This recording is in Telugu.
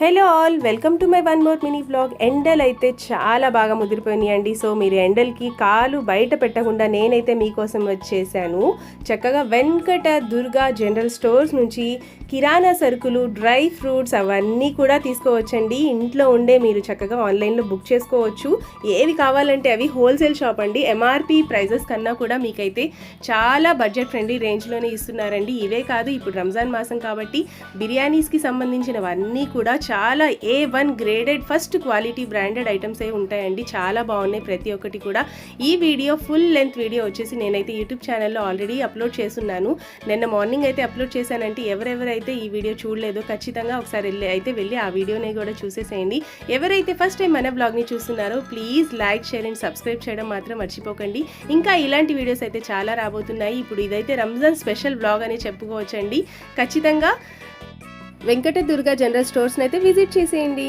Hello all welcome to my one more mini blog. ఎండలు అయితే చాలా బాగా ముదిరిపోయినాయండి సో మీరు ఎండలకి కాలు బయట పెట్టకుండా నేనైతే మీకోసం వచ్చేసాను. చక్కగా వెంకట దుర్గా జనరల్ స్టోర్స్ నుంచి కిరాణా సరుకులు డ్రై ఫ్రూట్స్ అవన్నీ కూడా తీసుకోవచ్చండి. ఇంట్లో ఉండే మీరు చక్కగా ఆన్లైన్లో బుక్ చేసుకోవచ్చు. ఏవి కావాలంటే అవి హోల్సేల్ షాప్ అండి. ఎంఆర్పి ప్రైజెస్ కన్నా కూడా మీకైతే చాలా బడ్జెట్ ఫ్రెండ్లీ రేంజ్లోనే ఇస్తున్నారండి. ఇవే కాదు ఇప్పుడు రంజాన్ మాసం కాబట్టి బిర్యానీస్కి సంబంధించినవన్నీ కూడా చాలా A one graded first quality branded items ఏ ఉంటాయండి. చాలా బాగున్నాయి ప్రతి ఒక్కటి కూడా. ఈ వీడియో ఫుల్ లెంత్ వీడియో వచ్చేసి నేనైతే యూట్యూబ్ ఛానల్లో ఆల్రెడీ అప్లోడ్ చేస్తున్నాను. నిన్న మార్నింగ్ అయితే అప్లోడ్ చేశానంటే ఎవరెవరైతే ఈ వీడియో చూడలేదో ఖచ్చితంగా ఒకసారి వెళ్ళి అయితే వెళ్ళి ఆ వీడియోని కూడా చూసేసేయండి. ఎవరైతే ఫస్ట్ టైం మన బ్లాగ్ని చూస్తున్నారో please like share and subscribe చేయడం మాత్రం మర్చిపోకండి. ఇంకా ఇలాంటి వీడియోస్ అయితే చాలా రాబోతున్నాయి. ఇప్పుడు ఇదైతే రంజాన్ స్పెషల్ బ్లాగ్ అని చెప్పుకోవచ్చండి. ఖచ్చితంగా వెంకట దుర్గా జనరల్ స్టోర్స్ని అయితే విజిట్ చేసేయండి.